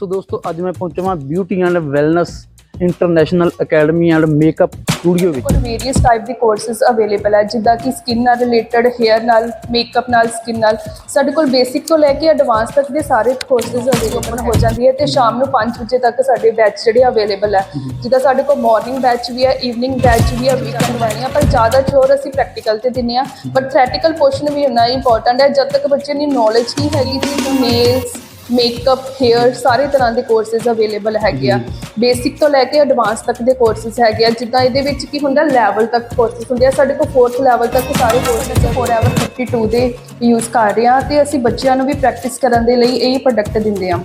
ਸੋ ਦੋਸਤੋ, ਅੱਜ ਮੈਂ ਪਹੁੰਚਾ ਹਾਂ beauty and wellness international academy and makeup studio ਵਿੱਚ। ਕੋਲ ਵੇਰੀਅਸ ਟਾਈਪ ਦੇ ਕੋਰਸਸ ਅਵੇਲੇਬਲ ਹੈ ਜਿੱਦਾਂ ਕਿ ਸਕਿਨ ਨਾਲ ਰਿਲੇਟਡ ਹੇਅਰ ਨਾਲ ਮੇਕਅਪ ਨਾਲ ਸਕਿਨ ਨਾਲ। ਸਾਡੇ ਕੋਲ ਬੇਸਿਕ ਤੋਂ ਲੈ ਕੇ ਐਡਵਾਂਸ ਤੱਕ ਦੇ ਸਾਰੇ ਕੋਰਸਸ ਅਵੇਲੇਬਲ ਹੋ ਜਾਂਦੀ ਹੈ ਤੇ ਸ਼ਾਮ ਨੂੰ 5 ਵਜੇ ਤੱਕ ਸਾਡੇ ਬੈਚ ਜਿਹੜੇ ਅਵੇਲੇਬਲ ਹੈ ਜਿੱਦਾਂ ਸਾਡੇ ਕੋਲ ਮਾਰਨਿੰਗ ਬੈਚ ਵੀ ਹੈ ਈਵਨਿੰਗ ਬੈਚ ਵੀ ਹੈ ਵੀਕਐਂਡ ਵਾਲੀਆਂ, ਪਰ ਜ਼ਿਆਦਾ ਜ਼ੋਰ ਅਸੀਂ ਪ੍ਰੈਕਟੀਕਲ ਤੇ ਦਿੰਦੇ ਆ। ਬਟ ਥਿਓਰੇਟੀਕਲ ਪੋਰਸ਼ਨ ਵੀ ਉਨਾ ਹੀ ਇੰਪੋਰਟੈਂਟ ਹੈ ਜਦ ਤੱਕ ਬੱਚੇ ਦੀ ਨੌਲੇਜ ਨਹੀਂ ਹੈਗੀ ਜੀ ਨੇਲਸ ਮੇਕਅਪ ਹੇਅਰ ਸਾਰੇ ਤਰ੍ਹਾਂ ਦੇ ਕੋਰਸਸ ਅਵੇਲੇਬਲ ਹੈਗੇ ਆ। ਬੇਸਿਕ ਤੋਂ ਲੈ ਕੇ ਐਡਵਾਂਸ ਤੱਕ ਦੇ ਕੋਰਸਸ ਹੈਗੇ ਆ। ਜਿੱਦਾਂ ਇਹਦੇ ਵਿੱਚ ਕੀ ਹੁੰਦਾ ਲੈਵਲ ਤੱਕ ਕੋਰਸਸ ਹੁੰਦੇ ਆ। ਸਾਡੇ ਕੋਲ 4th ਲੈਵਲ ਤੱਕ ਸਾਰੇ ਕੋਰਸਸ ਫੋਰਐਵਰ 52 ਦੇ ਯੂਜ਼ ਕਰ ਰਹੇ ਆ ਤੇ ਅਸੀਂ ਬੱਚਿਆਂ ਨੂੰ ਵੀ ਪ੍ਰੈਕਟਿਸ ਕਰਨ ਦੇ ਲਈ ਇਹ ਪ੍ਰੋਡਕਟ ਦਿੰਦੇ ਆ।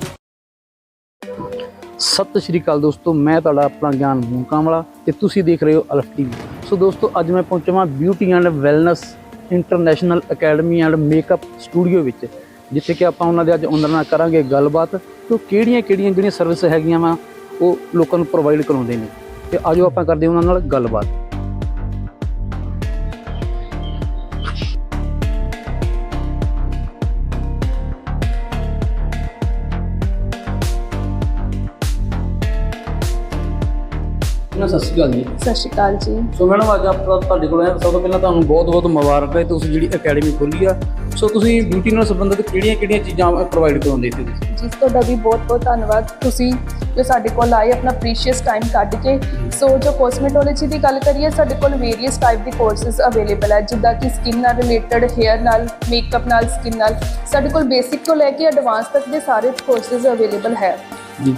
ਸਤਿ ਸ਼੍ਰੀ ਅਕਾਲ ਦੋਸਤੋ ਮੈਂ ਤੁਹਾਡਾ ਆਪਣਾ ਗਿਆਨ ਮੂੰਕਾਂ ਵਾਲਾ ਤੇ ਤੁਸੀਂ ਦੇਖ ਰਹੇ ਹੋ ਅਲਫ ਟੀਵੀ। ਸੋ ਦੋਸਤੋ ਅੱਜ ਮੈਂ ਪਹੁੰਚਾ ਹਾਂ beauty and wellness international academy and makeup studio ਵਿੱਚ। ਜਿੱਥੇ ਕਿ ਆਪਾਂ ਉਹਨਾਂ ਦੇ ਅੱਜ ਉਹਨਾਂ ਨਾਲ ਕਰਾਂਗੇ ਗੱਲਬਾਤ ਕਿ ਕਿਹੜੀਆਂ ਕਿਹੜੀਆਂ ਜਿਹੜੀਆਂ ਸਰਵਿਸ ਹੈਗੀਆਂ ਵਾ ਉਹ ਲੋਕਾਂ ਨੂੰ ਪ੍ਰੋਵਾਈਡ ਕਰਾਉਂਦੇ ਨੇ। ਤੇ ਆਜੋ ਆਪਾਂ ਕਰਦੇ ਉਹਨਾਂ ਨਾਲ ਗੱਲਬਾਤ। ਨਾ ਸਤਿ ਸ਼੍ਰੀ ਅਕਾਲ ਜੀ। ਸਤਿ ਸ਼੍ਰੀ ਅਕਾਲ ਜੀ। ਸੋ ਮੈਡਮ ਅੱਜ ਆਪਾਂ ਤੁਹਾਡੇ ਕੋਲ ਆਏ ਹਾਂ। ਸਭ ਤੋਂ ਪਹਿਲਾਂ ਤੁਹਾਨੂੰ ਬਹੁਤ-ਬਹੁਤ ਮੁਬਾਰਕ ਹੈ। ਤੁਸੀਂ ਜਿਹੜੀ ਅਕੈਡਮੀ ਖੋਲੀ ਆ ਸੋ ਤੁਸੀਂ ਬਿਊਟੀ ਨਾਲ ਸੰਬੰਧਿਤ ਕਿਹੜੀਆਂ-ਕਿਹੜੀਆਂ ਚੀਜ਼ਾਂ ਪ੍ਰੋਵਾਈਡ ਕਰਾਉਂਦੇ ਸੀ ਤੁਸੀਂ? ਜਿਸ ਤੁਹਾਡਾ ਵੀ ਬਹੁਤ-ਬਹੁਤ ਧੰਨਵਾਦ। ਤੁਸੀਂ ਜੋ ਸਾਡੇ ਕੋਲ ਆਏ ਆਪਣਾ ਪ੍ਰੀਸ਼ੀਅਸ ਟਾਈਮ ਕੱਢ ਕੇ ਸੋ ਜੋ ਕੋਸਮੈਟੋਲੋਜੀ ਦੀ ਗੱਲ ਕਰੀਏ ਸਾਡੇ ਕੋਲ ਵੇਰੀਅਸ ਟਾਈਪ ਦੇ ਕੋਰਸਸ ਅਵੇਲੇਬਲ ਹੈ ਜਿੱਦਾਂ ਕਿ ਸਕਿਨ ਨਾਲ ਰਿਲੇਟਡ ਹੇਅਰ ਨਾਲ ਮੇਕਅਪ ਨਾਲ ਸਕਿਨ ਨਾਲ। ਸਾਡੇ ਕੋਲ ਬੇਸਿਕ ਤੋਂ ਲੈ ਕੇ ਐਡਵਾਂਸ ਤੱਕ ਦੇ ਸਾਰੇ ਕੋਰਸਸ ਅਵੇਲੇਬਲ ਹੈ। ਜੀ।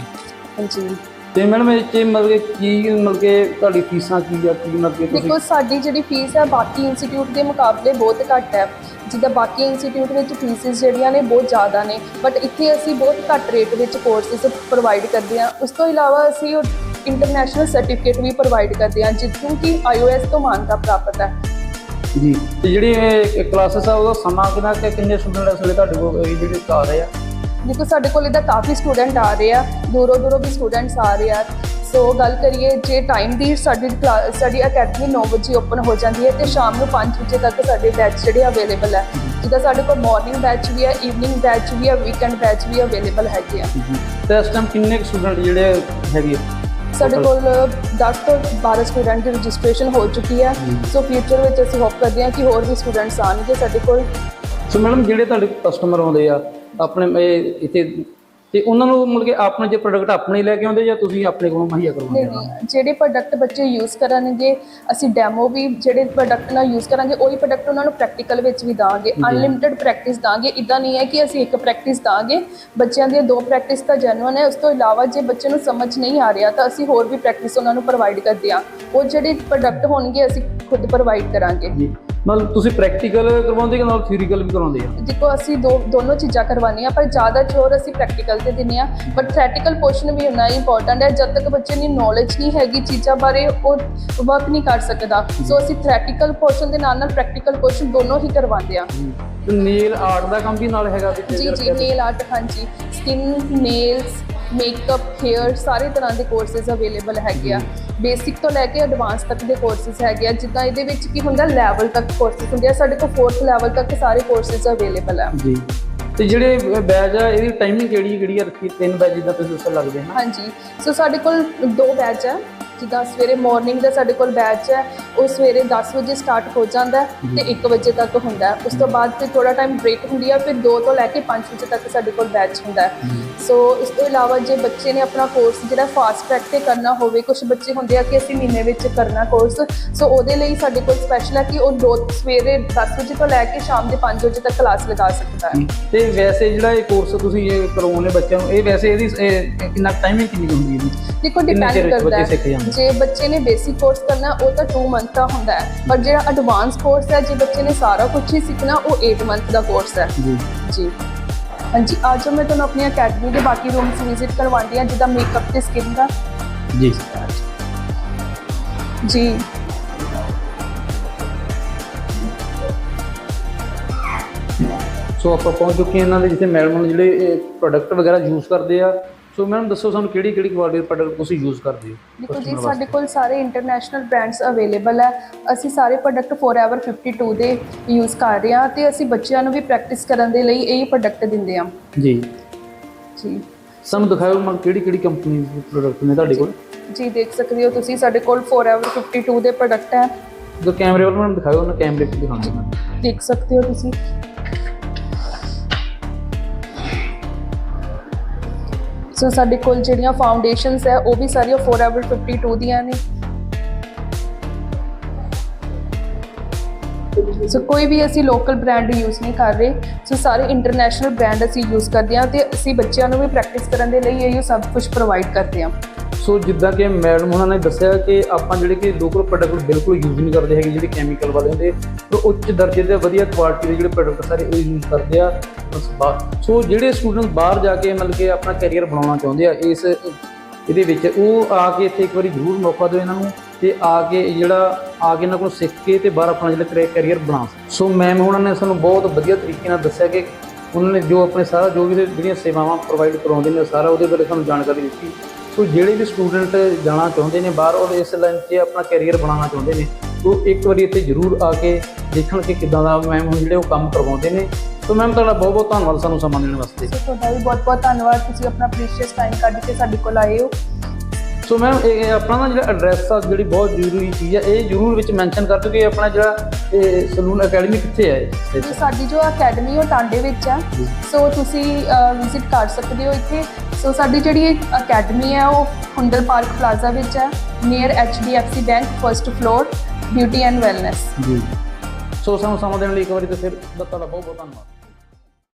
ਹਾਂਜੀ। ਤੇ ਮੈਡਮ ਇਹ ਚ ਮਤਲਬ ਕਿ ਕੀ ਮਤਲਬ ਕਿ ਤੁਹਾਡੀ ਫੀਸਾਂ ਕੀ ਆ ਕੀ ਮਤਲਬ ਕਿ ਤੁਸੀਂ ਦੇਖੋ ਸਾਡੀ ਜਿਹੜੀ ਫੀਸ ਹੈ ਬਾਕੀ ਇੰਸਟੀਚਿਊਟ ਦੇ ਮੁਕਾਬਲੇ ਬਹੁਤ ਘੱਟ ਹੈ। ਜਿੱਦਾਂ ਬਾਕੀ ਇੰਸਟੀਚਿਊਟ ਵਿੱਚ ਫੀਸਿਸ ਜਿਹੜੀਆਂ ਨੇ ਬਹੁਤ ਜ਼ਿਆਦਾ ਨੇ ਬਟ ਇੱਥੇ ਅਸੀਂ ਬਹੁਤ ਘੱਟ ਰੇਟ ਵਿੱਚ ਕੋਰਸਿਸ ਪ੍ਰੋਵਾਈਡ ਕਰਦੇ ਹਾਂ। ਉਸ ਤੋਂ ਇਲਾਵਾ ਅਸੀਂ ਇੰਟਰਨੈਸ਼ਨਲ ਸਰਟੀਫਿਕੇਟ ਵੀ ਪ੍ਰੋਵਾਈਡ ਕਰਦੇ ਹਾਂ ਜਿੱਥੋਂ ਕਿ ਆਈਓਐਸ ਤੋਂ ਮਾਨਤਾ ਪ੍ਰਾਪਤ ਹੈ। ਜੀ। ਜਿਹੜੀ ਕਲਾਸਿਸ ਆ ਉਹਦਾ ਸਮਾਂ ਕਿੰਨਾ ਕਿ ਕਿੰਨੇ ਸਟੂਡੈਂਟ ਇਸ ਵੇਲੇ ਤੁਹਾਡੇ ਕੋਲ ਇਹ ਜਿਹੜੇ ਆ ਰਹੇ ਆ? ਦੇਖੋ ਸਾਡੇ ਕੋਲ ਇਹਦਾ ਕਾਫੀ ਸਟੂਡੈਂਟ ਆ ਰਹੇ ਆ ਦੂਰੋਂ ਦੂਰੋਂ ਵੀ ਸਟੂਡੈਂਟਸ ਆ ਰਹੇ ਆ। ਸੋ ਗੱਲ ਕਰੀਏ ਜੇ ਟਾਈਮ ਦੀ ਸਾਡੀ ਸਾਡੀ ਅਕੈਡਮੀ 9 ਵਜੇ ਓਪਨ ਹੋ ਜਾਂਦੀ ਹੈ ਤੇ ਸ਼ਾਮ ਨੂੰ 5 ਵਜੇ ਤੱਕ ਸਾਡੇ ਬੈਚ ਜਿਹੜੇ ਅਵੇਲੇਬਲ ਹੈ। ਜਿੱਦਾਂ ਸਾਡੇ ਕੋਲ ਮਾਰਨਿੰਗ ਬੈਚ ਵੀ ਹੈ ਈਵਨਿੰਗ ਬੈਚ ਵੀ ਹੈ ਵੀਕਐਂਡ ਬੈਚ ਵੀ ਅਵੇਲੇਬਲ ਹੈਗੇ ਆ। ਤੇ ਇਸ ਟਾਈਮ ਕਿੰਨੇ ਸਟੂਡੈਂਟ ਜਿਹੜੇ ਹੈਗੇ? ਸਾਡੇ ਕੋਲ 10 ਤੋਂ 12 ਸਟੂਡੈਂਟ ਦੀ ਰਜਿਸਟ੍ਰੇਸ਼ਨ ਹੋ ਚੁੱਕੀ ਹੈ। ਸੋ ਫਿਊਚਰ ਵਿੱਚ ਅਸੀਂ ਹੋਪ ਕਰਦੇ ਹਾਂ ਕਿ ਹੋਰ ਵੀ ਸਟੂਡੈਂਟਸ ਆਉਣਗੇ ਸਾਡੇ ਕੋਲ। ਸੋ ਮੈਡਮ ਜਿਹੜੇ ਤੁਹਾਡੇ ਕਸਟਮਰ ਆਉਂਦੇ ਆ ਆਪਣੇ ਇਹ ਇੱਥੇ ਤੇ ਉਹਨਾਂ ਨੂੰ ਮਤਲਬ ਕਿ ਆਪਣੇ ਜੇ ਪ੍ਰੋਡਕਟ ਆਪਣੇ ਲੈ ਕੇ ਆਉਂਦੇ ਜਾਂ ਤੁਸੀਂ ਆਪਣੇ ਕੋਲੋਂ ਮੁਹੱਈਆ ਕਰਵਾਉਂਦੇ ਹੋ? ਨਹੀਂ ਜਿਹੜੇ ਪ੍ਰੋਡਕਟ ਬੱਚੇ ਯੂਜ਼ ਕਰਨਗੇ ਅਸੀਂ ਡੈਮੋ ਵੀ ਜਿਹੜੇ ਪ੍ਰੋਡਕਟ ਨਾਲ ਯੂਜ਼ ਕਰਾਂਗੇ ਉਹੀ ਪ੍ਰੋਡਕਟ ਉਹਨਾਂ ਨੂੰ ਪ੍ਰੈਕਟੀਕਲ ਵਿੱਚ ਵੀ ਦਾਂਗੇ ਅਨਲਿਮਿਟਿਡ ਪ੍ਰੈਕਟਿਸ ਦਾਂਗੇ। ਇਦਾਂ ਨਹੀਂ ਹੈ ਕਿ ਅਸੀਂ ਇੱਕ ਪ੍ਰੈਕਟਿਸ ਦਾਂਗੇ ਬੱਚਿਆਂ ਦੀਆਂ ਦੋ ਪ੍ਰੈਕਟਿਸ ਤਾਂ ਜੈਨੂਅਨ ਹੈ ਉਸ ਤੋਂ ਇਲਾਵਾ ਜੇ ਬੱਚੇ ਨੂੰ ਸਮਝ ਨਹੀਂ ਆ ਰਿਹਾ ਤਾਂ ਅਸੀਂ ਹੋਰ ਵੀ ਪ੍ਰੈਕਟਿਸ ਉਹਨਾਂ ਨੂੰ ਪ੍ਰੋਵਾਈਡ ਕਰਦੇ ਹਾਂ। ਉਹ ਜਿਹੜੇ ਪ੍ਰੋਡਕਟ ਹੋਣਗੇ ਅਸੀਂ ਖੁਦ ਪ੍ਰੋਵਾਈਡ ਕਰਾਂਗੇ। ਮਤਲਬ ਤੁਸੀਂ ਪ੍ਰੈਕਟੀਕਲ ਕਰਵਾਉਂਦੇ ਕਿ ਨਾਲ ਥਿਊਰੀਕਲ ਵੀ ਕਰਾਉਂਦੇ ਆ? ਦੇਖੋ ਅਸੀਂ ਦੋ ਦੋਨੋਂ ਚੀਜ਼ਾਂ ਕਰਵਾਉਂਦੇ ਹਾਂ ਪਰ ਜ਼ਿਆਦਾ ਜ਼ੋਰ ਅਸੀਂ ਪ੍ਰੈਕਟੀਕਲ ਤੇ ਦਿੰਦੇ ਹਾਂ। ਬਟ ਥਿਓਰੇਟੀਕਲ ਪੋਰਸ਼ਨ ਵੀ ਉਨਾ ਹੀ ਇੰਪੋਰਟੈਂਟ ਹੈ ਜਦ ਤੱਕ ਬੱਚੇ ਦੀ ਨੌਲੇਜ ਨਹੀਂ ਹੈਗੀ ਚੀਜ਼ਾਂ ਬਾਰੇ ਉਹ ਵਰਕ ਨਹੀਂ ਕਰ ਸਕਦਾ। ਸੋ ਅਸੀਂ ਥਿਓਰੇਟੀਕਲ ਪੋਰਸ਼ਨ ਦੇ ਨਾਲ ਨਾਲ ਪ੍ਰੈਕਟੀਕਲ ਪੋਰਸ਼ਨ ਦੋਨੋਂ ਹੀ ਕਰਵਾਉਂਦੇ ਹਾਂ। ਨੇਲ ਆਰਟ ਦਾ ਕੰਮ ਵੀ ਨਾਲ ਹੈਗਾ ਜੀ ਜੀ ਨੇਲ ਆਰਟ ਹਾਂਜੀ। ਸਕਿਨ ਨੇਲਸ ਮੇਕਅਪ ਹੇਅਰ ਸਾਰੇ ਤਰ੍ਹਾਂ ਦੇ ਕੋਰਸਸ ਅਵੇਲੇਬਲ ਹੈਗੇ ਆ। ਬੇਸਿਕ ਤੋਂ ਲੈ ਕੇ ਐਡਵਾਂਸ ਤੱਕ ਦੇ ਕੋਰਸਸ ਹੈਗੇ ਆ। ਜਿੱਦਾਂ ਇਹਦੇ ਵਿੱਚ ਕੀ ਹੁੰਦਾ ਲੈਵਲ ਤੱਕ ਕੋਰਸਸ ਹੁੰਦੇ ਆ। ਸਾਡੇ ਕੋਲ 4th ਲੈਵਲ ਤੱਕ ਸਾਰੇ ਕੋਰਸਸ ਅਵੇਲੇਬਲ ਆ। ਜੀ। ਤੇ ਜਿਹੜੇ ਬੈਚ ਆ ਇਹਦੀ ਟਾਈਮਿੰਗ ਕਿਹੜੀ ਕਿਹੜੀ ਆ ਰੱਖੀ? ਤਿੰਨ ਬੈਚ ਜਿੱਦਾਂ ਤੁਸੀਂ ਦੱਸਣ ਲੱਗਦੇ ਹਾਂ ਹਾਂਜੀ। ਸੋ ਸਾਡੇ ਕੋਲ ਦੋ ਬੈਚ ਹੈ ਜਿੱਦਾਂ ਸਵੇਰੇ ਮਾਰਨਿੰਗ ਦਾ ਸਾਡੇ ਕੋਲ ਬੈਚ ਹੈ ਉਹ ਸਵੇਰੇ 10 ਵਜੇ ਸਟਾਰਟ ਹੋ ਜਾਂਦਾ ਤੇ 1 ਵਜੇ ਤੱਕ ਹੁੰਦਾ ਉਸ ਤੋਂ ਬਾਅਦ ਫਿਰ ਥੋੜਾ ਟਾਈਮ ਬ੍ਰੇਕ ਹੁੰਦੀ ਹੈ ਫਿਰ 2 ਤੋਂ ਲੈ ਕੇ 5 ਵਜੇ ਤੱਕ ਸਾਡੇ ਕੋਲ ਬੈਚ ਹੁੰਦਾ ਸੋ ਇਸ ਤੋਂ ਇਲਾਵਾ ਜੇ ਬੱਚੇ ਨੇ ਆਪਣਾ ਕੋਰਸ ਜਿਹੜਾ ਫਾਸਟ ਟਰੈਕ ਤੇ ਕਰਨਾ ਹੋਵੇ ਕੁਝ ਬੱਚੇ ਹੁੰਦੇ ਆ ਕਿ ਅਸੀਂ ਮਹੀਨੇ ਵਿੱਚ ਕਰਨਾ ਕੋਰਸ ਸੋ ਉਹਦੇ ਲਈ ਸਾਡੇ ਕੋਲ ਸਪੈਸ਼ਲ ਹੈ ਕਿ ਉਹ ਦੋ ਸਵੇਰੇ 10 ਵਜੇ ਤੋਂ ਲੈ ਕੇ ਸ਼ਾਮ ਦੇ 5 ਵਜੇ ਤੱਕ ਕਲਾਸ ਲਗਾ ਸਕਦਾ ਹੈ। ਤੇ ਵੈਸੇ ਜਿਹੜਾ ਇਹ ਕੋਰਸ ਤੁਸੀਂ ਇਹ ਕਰਵਾਉਂਦੇ ਬੱਚਿਆਂ ਨੂੰ ਇਹ ਵੈਸੇ ਇਹਦੀ ਇਹ ਕਿੰਨਾ ਟਾਈਮਿੰਗ ਕਿੰਨੀ ਹੁੰਦੀ ਹੈ ਦੇਖੋ ਡਿਪੈਂਡ ਕਰਦਾ? ਹੈ। ਜੇ ਬੱਚੇ ਨੇ ਬੇਸਿਕ ਕੋਰਸ ਕਰਨਾ ਉਹ ਤਾਂ 2 ਮੰਥ ਦਾ ਹੁੰਦਾ ਹੈ। ਪਰ ਜਿਹੜਾ ਐਡਵਾਂਸ ਕੋਰਸ ਹੈ ਜੇ ਬੱਚੇ ਨੇ ਸਾਰਾ ਕੁਝ ਹੀ ਸਿੱਖਣਾ ਉਹ 8 ਮੰਥ ਦਾ ਕੋਰਸ ਹੈ। ਜੀ। ਜੀ। ਹਾਂਜੀ ਅੱਜ ਮੈਂ ਤੁਹਾਨੂੰ ਆਪਣੀ ਅਕੈਡਮੀ ਦੇ ਬਾਕੀ ਰੂਮਸ ਵਿਜ਼ਿਟ ਕਰਵਾਉਂਦੀ ਹਾਂ ਜਿੱਦਾਂ ਮੇਕਅਪ ਤੇ ਸਕਿਨ ਦਾ। ਜੀ। ਜੀ। ਸੋ ਆਪਾਂ ਪਹੁੰਚ ਚੁੱਕੇ ਹਾਂ ਇਹਨਾਂ ਦੇ ਜਿੱਥੇ ਮੈਡਮ ਜਿਹੜੇ ਪ੍ਰੋਡਕਟ ਵਗੈਰਾ ਯੂਜ਼ ਕਰਦੇ ਆ। ਸੋ ਮੈਡਮ ਦੱਸੋ ਸਾਨੂੰ ਕਿਹੜੀ ਕਿਹੜੀ ਕੁਆਲਿਟੀ ਦੇ ਪ੍ਰੋਡਕਟ ਤੁਸੀਂ ਯੂਜ਼ ਕਰਦੇ ਹੋ ਦੇਖੋ ਜੀ ਸਾਡੇ ਕੋਲ ਸਾਰੇ ਇੰਟਰਨੈਸ਼ਨਲ ਬ੍ਰਾਂਡਸ ਅਵੇਲੇਬਲ ਹੈ। ਅਸੀਂ ਸਾਰੇ ਪ੍ਰੋਡਕਟ ਫੋਰਐਵਰ 52 ਦੇ ਯੂਜ਼ ਕਰ ਰਹੇ ਹਾਂ ਤੇ ਅਸੀਂ ਬੱਚਿਆਂ ਨੂੰ ਵੀ ਪ੍ਰੈਕਟਿਸ ਕਰਨ ਦੇ ਲਈ ਇਹ ਪ੍ਰੋਡਕਟ ਦਿੰਦੇ ਹਾਂ? ਜੀ। ਜੀ। ਸਾਨੂੰ ਦਿਖਾਓ ਮੈਂ ਕਿਹੜੀ ਕਿਹੜੀ ਕੰਪਨੀ ਦੇ ਪ੍ਰੋਡਕਟ ਨੇ ਤੁਹਾਡੇ ਕੋਲ? ਜੀ ਦੇਖ ਸਕਦੇ ਹੋ ਤੁਸੀਂ ਸਾਡੇ ਕੋਲ ਫੋਰਐਵਰ 52 ਦੇ ਪ੍ਰੋਡਕਟ ਹੈ। ਜੋ ਕੈਮਰੇ ਵੱਲ ਮੈਨੂੰ ਦਿਖਾਓ ਉਹਨਾਂ ਕੈਮਰੇ ਤੇ ਦਿਖਾਉਂਦੇ ਮੈਂ ਦੇਖ ਸਕਦੇ ਹੋ ਤੁਸੀਂ। ਸੋ ਸਾਡੇ ਕੋਲ ਜਿਹੜੀਆਂ ਫਾਊਂਡੇਸ਼ਨਸ ਹੈ ਉਹ ਵੀ ਸਾਰੀਆਂ ਫੋਰਐਵਰ 52 ਦੀਆਂ ਨੇ। ਸੋ ਕੋਈ ਵੀ ਅਸੀਂ ਲੋਕਲ ਬ੍ਰਾਂਡ ਯੂਜ਼ ਨਹੀਂ ਕਰ ਰਹੇ ਸੋ ਸਾਰੇ ਇੰਟਰਨੈਸ਼ਨਲ ਬ੍ਰਾਂਡ ਅਸੀਂ ਯੂਜ਼ ਕਰਦੇ ਹਾਂ ਤੇ ਅਸੀਂ ਬੱਚਿਆਂ ਨੂੰ ਵੀ ਪ੍ਰੈਕਟਿਸ ਕਰਨ ਦੇ ਲਈ ਇਹ ਸਭ ਕੁਝ ਪ੍ਰੋਵਾਈਡ ਕਰਦੇ ਹਾਂ। ਸੋ ਜਿੱਦਾਂ ਕਿ ਮੈਡਮ ਉਹਨਾਂ ਨੇ ਦੱਸਿਆ ਕਿ ਆਪਾਂ ਜਿਹੜੇ ਕਿ ਲੋਕਲ ਪ੍ਰੋਡਕਟ ਬਿਲਕੁਲ ਯੂਜ਼ ਨਹੀਂ ਕਰਦੇ ਹੈਗੇ ਜਿਹੜੇ ਕੈਮੀਕਲ ਵਾਲੇ ਹੁੰਦੇ, ਤੇ ਉੱਚ ਦਰਜੇ ਦੇ ਵਧੀਆ ਕੁਆਲਿਟੀ ਦੇ ਜਿਹੜੇ ਪ੍ਰੋਡਕਟ ਸਾਰੇ ਉਹ ਯੂਜ਼ ਕਰਦੇ ਆ। ਬਸ ਬਾ- ਸੋ ਜਿਹੜੇ ਸਟੂਡੈਂਟ ਬਾਹਰ ਜਾ ਕੇ ਮਤਲਬ ਕਿ ਆਪਣਾ ਕੈਰੀਅਰ ਬਣਾਉਣਾ ਚਾਹੁੰਦੇ ਆ, ਇਸ ਇਹਦੇ ਵਿੱਚ ਉਹ ਆ ਕੇ ਇੱਥੇ ਇੱਕ ਵਾਰੀ ਜ਼ਰੂਰ ਮੌਕਾ ਦਿਓ ਇਹਨਾਂ ਨੂੰ। ਤੇ ਆ ਕੇ ਜਿਹੜਾ ਆ ਕੇ ਇਹਨਾਂ ਕੋਲ ਸਿੱਖ ਕੇ ਤੇ ਬਾਹਰ ਆਪਣਾ ਜਿਹੜਾ ਕੈਰੀਅਰ ਬਣਾ ਸਕਣ। ਸੋ ਮੈਮ ਉਹਨਾਂ ਨੇ ਸਾਨੂੰ ਬਹੁਤ ਵਧੀਆ ਤਰੀਕੇ ਨਾਲ ਦੱਸਿਆ ਕਿ ਉਹਨਾਂ ਨੇ ਜੋ ਆਪਣੇ ਸਾਰਾ ਜੋ ਵੀ ਜਿਹੜੀਆਂ ਸੇਵਾਵਾਂ ਪ੍ਰੋਵਾਈਡ ਕਰਾਉਂਦੇ ਨੇ, ਸਾਰਾ ਉਹਦੇ ਬਾਰੇ ਸਾਨੂੰ ਜਾਣਕਾਰੀ ਦਿੱਤੀ। ਸੋ ਜਿਹੜੇ ਵੀ ਸਟੂਡੈਂਟ ਜਾਣਾ ਚਾਹੁੰਦੇ ਨੇ ਬਾਹਰ ਔਰ ਇਸ ਲਾਈਨ 'ਚ ਆਪਣਾ ਕੈਰੀਅਰ ਬਣਾਉਣਾ ਚਾਹੁੰਦੇ ਨੇ। ਉਹ ਇੱਕ ਵਾਰੀ ਇੱਥੇ ਜ਼ਰੂਰ ਆ ਕੇ ਦੇਖਣ ਕਿ ਕਿੱਦਾਂ ਦਾ ਮੈਮ ਹੁਣ ਜਿਹੜੇ ਉਹ ਕੰਮ ਕਰਵਾਉਂਦੇ ਨੇ। ਸੋ ਮੈਮ ਤੁਹਾਡਾ ਬਹੁਤ ਬਹੁਤ ਧੰਨਵਾਦ ਸਾਨੂੰ ਸਮਾਂ ਦੇਣ ਵਾਸਤੇ। ਸੋ ਤੁਹਾਡਾ ਵੀ ਬਹੁਤ ਬਹੁਤ ਧੰਨਵਾਦ। ਤੁਸੀਂ ਆਪਣਾ ਪ੍ਰੀਸ਼ੀਅਸ ਟਾਈਮ ਕੱਢ ਕੇ ਸਾਡੇ ਕੋਲ ਆਏ ਹੋ। ਸੋ ਮੈਮ ਇਹ ਆਪਣਾ ਨਾ ਜਿਹੜਾ ਐਡਰੈਸ ਆ ਜਿਹੜੀ ਬਹੁਤ ਜ਼ਰੂਰੀ ਚੀਜ਼ ਆ ਇਹ ਜ਼ਰੂਰ ਵਿੱਚ ਮੈਂਸ਼ਨ ਕਰ ਦਿਓ ਕਿ ਆਪਣਾ ਜਿਹੜਾ ਇਹ ਸਲੂਨ ਅਕੈਡਮੀ ਕਿੱਥੇ ਹੈ ਸਾਡੀ ਜੋ ਅਕੈਡਮੀ ਉਹ ਟਾਂਡੇ ਵਿੱਚ ਹੈ ਸੋ ਤੁਸੀਂ ਵਿਜ਼ਿਟ ਕਰ ਸਕਦੇ ਹੋ ਇੱਥੇ। ਸੋ ਸਾਡੀ ਜਿਹੜੀ ਅਕੈਡਮੀ ਹੈ ਉਹ ਹੁੰਡਲ ਪਾਰਕ ਪਲਾਜ਼ਾ ਵਿੱਚ ਹੈ near HDFC bank first floor beauty and wellness ਜੀ। ਸੋ ਸਾਨੂੰ ਸਮਾਂ ਦੇਣ ਲਈ ਇੱਕ ਵਾਰੀ ਤੇ ਫਿਰ ਤੁਹਾਡਾ ਬਹੁਤ ਬਹੁਤ ਧੰਨਵਾਦ।